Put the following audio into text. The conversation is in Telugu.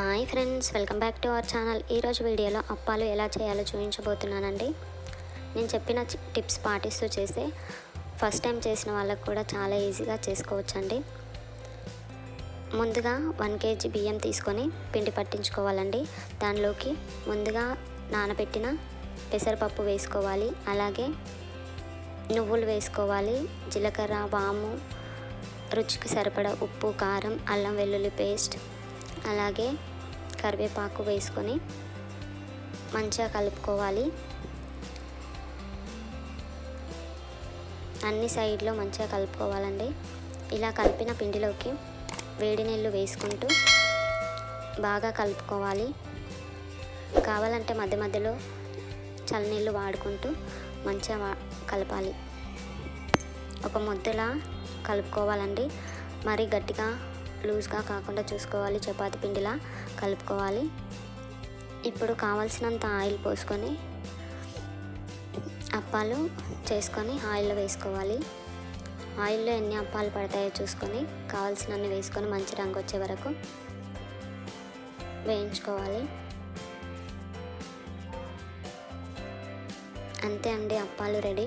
Hi friends welcome back to our channel. ఈరోజు వీడియోలో అప్పాలు ఎలా చేయాలో చూపించబోతున్నానండి. నేను చెప్పిన టిప్స్ పాటిస్తూ చేస్తే ఫస్ట్ టైం చేసిన వాళ్ళకు కూడా చాలా ఈజీగా చేసుకోవచ్చండి. ముందుగా వన్ కేజీ బియ్యం తీసుకొని పిండి పట్టించుకోవాలండి. దానిలోకి ముందుగా నానబెట్టిన పెసరపప్పు వేసుకోవాలి. అలాగే నువ్వులు వేసుకోవాలి. జీలకర్ర వాము రుచికి సరిపడా ఉప్పు కారం అల్లం వెల్లుల్లి పేస్ట్ అలాగే కరివేపాకు వేసుకొని మంచిగా కలుపుకోవాలి. అన్ని సైడ్లో మంచిగా కలుపుకోవాలండి. ఇలా కలిపిన పిండిలోకి వేడి నీళ్ళు వేసుకుంటూ బాగా కలుపుకోవాలి. కావాలంటే మధ్య మధ్యలో చల్లనీళ్ళు వాడుకుంటూ మంచిగా వా కలపాలి. ఒక ముద్దలా కలుపుకోవాలండి. మరీ గట్టిగా లూజ్గా కాకుండా చూసుకోవాలి. చపాతి పిండిలా కలుపుకోవాలి. ఇప్పుడు కావాల్సినంత ఆయిల్ పోసుకొని అప్పాలు చేసుకొని ఆయిల్లో వేసుకోవాలి. ఆయిల్లో ఎన్ని అప్పాలు పడతాయో చూసుకొని కావాల్సినన్ని వేసుకొని మంచి రంగు వచ్చే వరకు వేయించుకోవాలి. అంతే అండి అప్పాలు రెడీ.